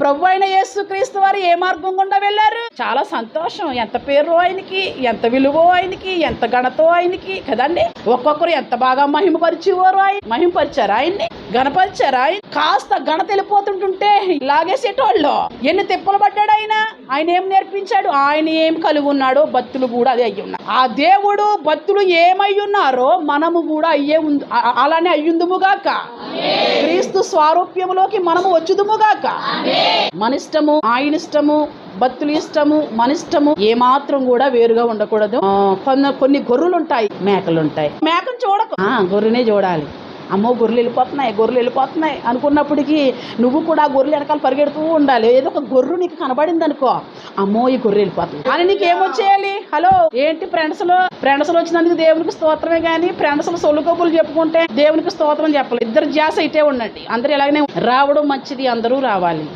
ప్రభు అయిన యేసుక్రీస్తు వారు ఏ మార్గం గుండా వెళ్ళారు? చాలా సంతోషం. ఎంత పేరు ఆయనకి ఎంత విలువ ఆయనకి ఎంత గణతో ఆయనకి కదండి? ఒక్కొక్కరు ఎంత బాగా మహిమపరిచేవారు ఆయన మహిమపరిచారు ఆయన్ని గణపరిచారు ఆయన కాస్త ఘనత వెళ్ళిపోతుంటుంటే లాగేసేటోళ్ళు. ఎన్ని తిప్పలు పడ్డాడు ఆయన? ఆయన ఏం నేర్పించాడు? ఆయన ఏం కలిగి ఉన్నాడో భక్తులు కూడా అదే అయ్యి ఉన్నారు. ఆ దేవుడు భక్తులు ఏమై ఉన్నారో మనము కూడా అయ్యే ఉంది అలానే అయ్యుందుముగాక క్రీస్తు స్వారూప్యములోకి మనము వచ్చుదుముగాక మన ఇష్టము ఆయన ఇష్టము భక్తుల ఇష్టము మన ఇష్టము ఏ మాత్రం కూడా వేరుగా ఉండకూడదు. కొన్ని కొన్ని గొర్రెలు ఉంటాయి మేకలు ఉంటాయి మేకను చూడకు. ఆ, గొర్రెనే చూడాలి. అమ్మో గొర్రెలు వెళ్ళిపోతున్నాయి గొర్రెలు వెళ్ళిపోతున్నాయి అనుకున్నప్పటికీ నువ్వు కూడా గొర్రెలు వెనకాల పరిగెడుతూ ఉండాలి. ఏదో ఒక గొర్రె నీకు కనబడింది అనుకో. అమ్మో ఈ గొర్రె వెళ్ళిపోతుంది. అని నీకు ఏమొచ్చేయాలి హలో? ఏంటి ఫ్రెండ్స్లో? ఫ్రెండ్స్లో వచ్చినందుకు దేవునికి స్తోత్రమే కానీ ఫ్రెండ్స్లో సొల్లు కబుర్లు చెప్పుకుంటే దేవునికి స్తోత్రం చెప్పాలి. ఇద్దరు జాస ఇటే ఉండండి. అందరూ ఎలాగనే రావడం మంచిది అందరూ రావాలి.